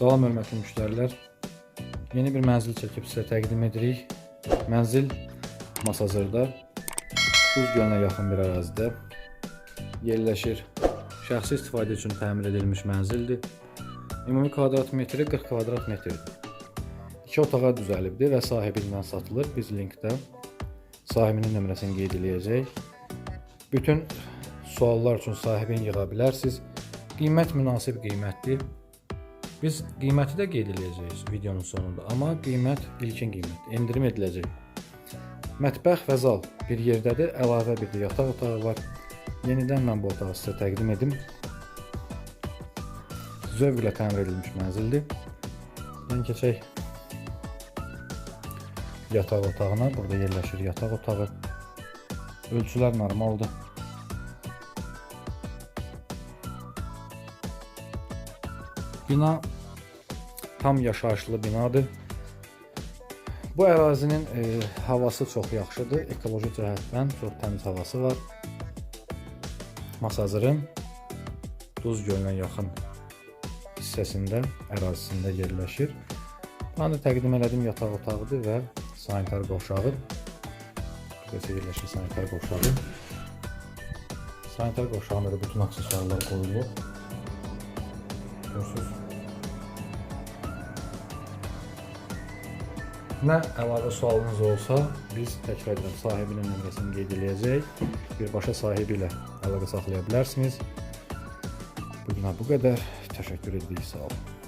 Salam hörmətli müştərilər. Yeni bir mənzil çəkib sizə təqdim edirik. Mənzil Masazırda Buz gölünə yaxın bir ərazidə yerləşir. Şəxsi istifadə üçün təmir edilmiş mənzildir. Ümumi kvadrat metri 40 kvadrat metrdir. İki otağa düzəlibdir və sahibindən satılır. Biz linkdə sahibinin nömrəsini qeyd eləyəcək. Bütün suallar üçün sahibini yığa bilərsiniz. Qiymət münasib qiymətdir. Biz qiyməti də qeyd eləyəcəyik videonun sonunda, amma qiymət ilkin qiymət, endirim ediləcək. Mətbəx və zal bir yerdədir, əlavə bir də yataq otağı var. Yenidən mən bu otağı sizə təqdim edim. Zövqlə təmir edilmiş mənzildir. Yəni keçək yataq otağına. Burada yerləşir yataq otağı. Ölçülər normaldır. Bina tam yaşayışlı binadır. Bu ərazinin e, havası çox yaxşıdır. Ekoloji cəhətdən çox təmiz havası var. Masazırın Duz gölünə yaxın hissəsində, ərazisində yerləşir. Mən də təqdim elədim yataq otağıdır və sanitar qovşağı. Burası yerləşir sanitar qovşağı. Sanitar qovşağında da bütün aksesuarlar qoyulub. Görürsünüz. Nə əlavə sualınız olsa, biz təkrar edirəm, sahibinin nömrəsini qeyd eləyəcək. Birbaşa sahibi ilə əlaqə saxlaya bilərsiniz. Bu günə bu qədər. Təşəkkür edirik. Sağ olun.